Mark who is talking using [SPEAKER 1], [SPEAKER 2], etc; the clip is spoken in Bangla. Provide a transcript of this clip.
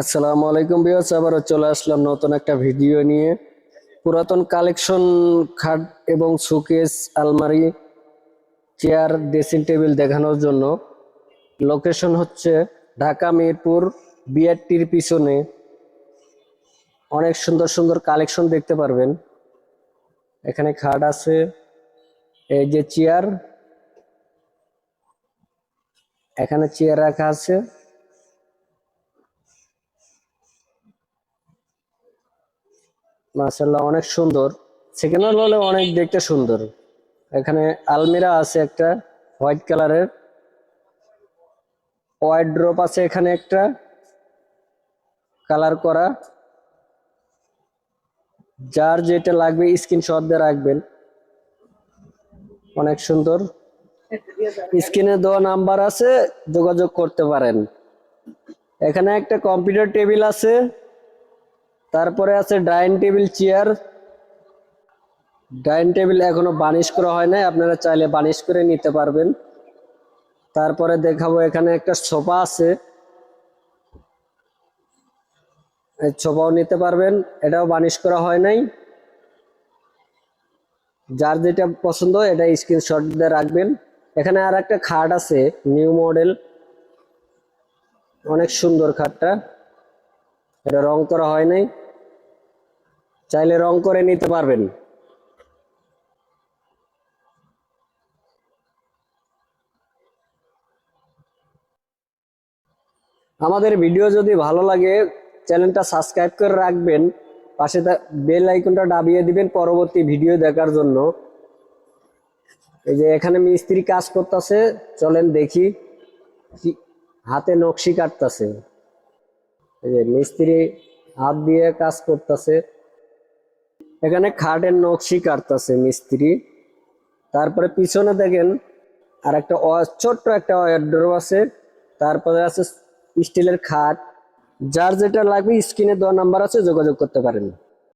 [SPEAKER 1] আসসালামু আলাইকুম বিয়াস আবারও চলে আসলাম নতুন একটা ভিডিও নিয়ে। পুরাতন কালেকশন খাট এবং সুকেস, আলমারি, চেয়ার, ড্রেসিং টেবিল দেখানোর জন্য। লোকেশন হচ্ছে ঢাকা মিরপুর, বিআরটির পিছনে। অনেক সুন্দর সুন্দর কালেকশন দেখতে পারবেন। এখানে খাট আছে, এই যে চেয়ার। এখানে চেয়ার রাখা আছে। মাশাল্লাহ অনেক সুন্দর। সেকেন্ড হলে অনেক দেখতে সুন্দর। এখানে আলমিরা আছে একটা, হোয়াইট কালারের। হোয়াইট ড্রপ আছে এখানে একটা, কালার করা। যার যেটা লাগবে স্ক্রিনশট দিয়ে রাখবেন। অনেক সুন্দর। স্ক্রিনে দেওয়া নাম্বার আছে, যোগাযোগ করতে পারেন। এখানে একটা কম্পিউটার টেবিল আছে। তারপরে আছে dining table, chair. Dining table এখনও বানিশ করা হয় নাই, আপনারা চাইলে বানিশ করে নিতে পারবেন। তারপরে দেখাবো এখানে একটা সোফা আছে। সোফাও নিতে পারবেন, এটাও বানিশ করা হয় নাই। যার যেটা পছন্দ, এটা স্ক্রিনশট দিয়ে রাখবেন। এখানে আর একটা খাট আছে নিউ মডেল অনেক সুন্দর খাটটা। এটা রং করা হয় নাই। চাইলে রং করে নিতে পারবেন। আমাদের ভিডিও যদি ভালো লাগে, চ্যানেলটা সাবস্ক্রাইব করে রাখবেন। পাশে বেল আইকনটা দাবিয়ে দিবেন পরবর্তী ভিডিও দেখার জন্য। এই যে এখানে মিস্ত্রি কাজ করতেছে, চলেন দেখি হাতে নকশি কাটতেছে। এই যে মিস্ত্রি হাত দিয়ে কাজ করতেছে। এখানে খাটের নকশি কাটতেছে মিস্ত্রি। তারপরে পিছনে দেখেন আর একটা ছোট্ট একটা ওয়ার্ড্রোব আছে। তারপরে আছে স্টিলের খাট। যার যেটা লাগবে স্ক্রিনে দেওয়া নাম্বার আছে, যোগাযোগ করতে পারেন।